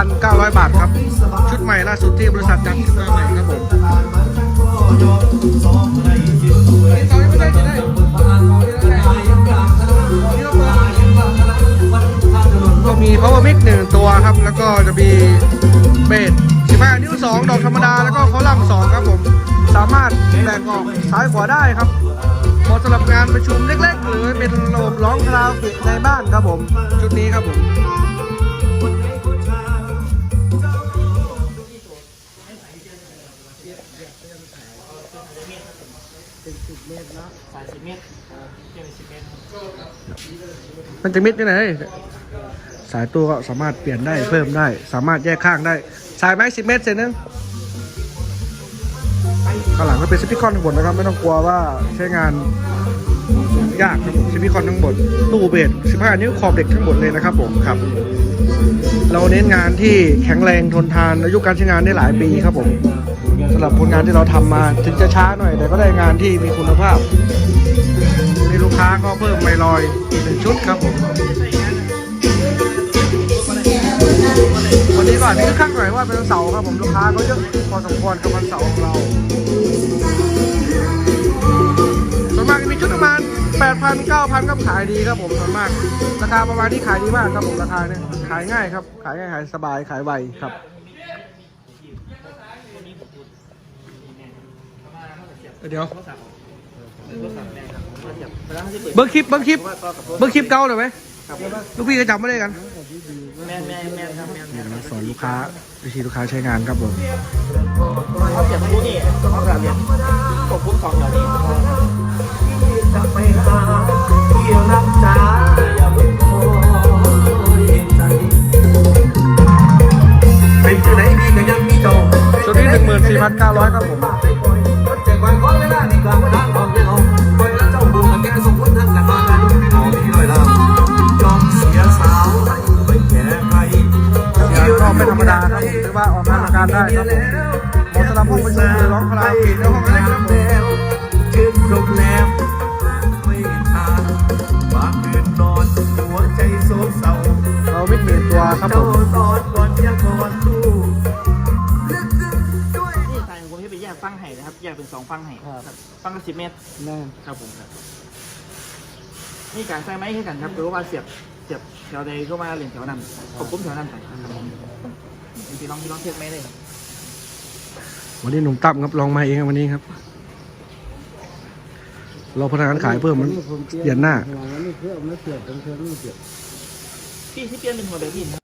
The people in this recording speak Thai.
1,900 บาทครับ ชุดใหม่ล่าสุดที่บริษัทจัดขึ้นมาใหม่ครับผมก็มี power mic หนึ่งตัวครับ แล้วก็จะมีเบส15 นิ้ว 2 ดอกธรรมดา แล้วก็คอลัมน์2ครับผม สามารถแบ่งออกซ้ายขวาได้ครับเหมาะสำหรับงานประชุมเล็กๆ หรือเป็นระบบร้องคาราโอเกะในบ้านครับผม ชุดนี้ครับผม สายสิบเมตรเจ็ดสิบเมตรมันจะมิดที่ไหนสายตัวก็สามารถเปลี่ยนได้เพิ่มได้ สามารถแยกข้างได้ สายไม้สิบเมตรเสร็จนึงข้างหลังก็เป็นสปีคอนข้างบนนะครับ ไม่ต้องกลัวว่าใช้งานยากครับผมสปีคอนทั้งหมดตู้เบส15 นิ้วขอบเด็กทั้งหมดเลยนะครับผมครับ เราเน้นงานที่แข็งแรงทนทานอายุการใช้งานได้หลายปีครับผม สำหรับผลงานที่เราทำมาถึงจะช้าหน่อย แต่ก็ได้งานที่มีคุณภาพนี่ลูกค้าก็เพิ่มไมลอยอีกหนึ่งชุดครับผมวันนี้ก่อนนี่คึกคักหน่อยว่าเป็นเสาร์ครับผมลูกค้าก็เยอะพอสมควรกับวันเสาร์ของเราส่วนมากจะมีชุดประมาณ8,000 9,000ครับขายดีครับผมส่วนมาก ราคาประมาณนี้ขายดีมากครับผมราคาเนี่ยขายง่ายครับ ขายง่ายขายสบายขายไวครับ เดี๋ยว โทรศัพท์โทรศัพท์แม่ครับโทรศัพท์ แล้วที่เปิดเบิร์คลิปเบิร์คลิปว่าต่อกับเบิร์คลิปเก่าหน่อยไหมครับลูกพี่ก็จำไม่ได้กันแม่แม่แม่ครับแม่นี่นะสอนลูกค้าวิธีลูกค้าใช้งานครับผมเขาเสียบรู้นี่เขาแบบเนี้ยกดพุ่งสองอย่างนี้ 14,900ครับผมไปปล่อยคนใจไว้ก้อนเวลาที่กลางทางของเราปล่อยแล้วเจ้าบุญแกสมบูรณ์ทั้งละกันเอาที่ลอยลำยอมเสียสาวให้ไปแก่ใครก็ไม่ธรรมดาครับผมถือว่าออกงานการได้ครับผมหมาะสำหรับห้องประชุมร้องคาราโอเกะในห้องเล็กครับผมชื่นชมแล้วไม่ทานบางคืนนอนหัวใจโศกเศร้าเราไม่เปลี่ยนตัวครับผม ไปแยกฟังไห้นะครับแยกเป็นสองฟังไห้ครับ ฟังละสิบเมตรแน่ครับผมครับนี่การใส่ไม้ให้กันครับหรือว่าเสียบเสียบแถวใดก็มาเหรียญแถวนั้นกดพุ่มแถวนั้นไปครับผมพี่ลองพี่ลองเทียบไม่เลยครับวันนี้หนุ่มตั้มครับลองมาเองครับวันนี้ครับ เราพนักงานขายเพิ่มมันเปลี่ยนหน้าพี่ที่เปลี่ยนเป็นหัวแบบนี้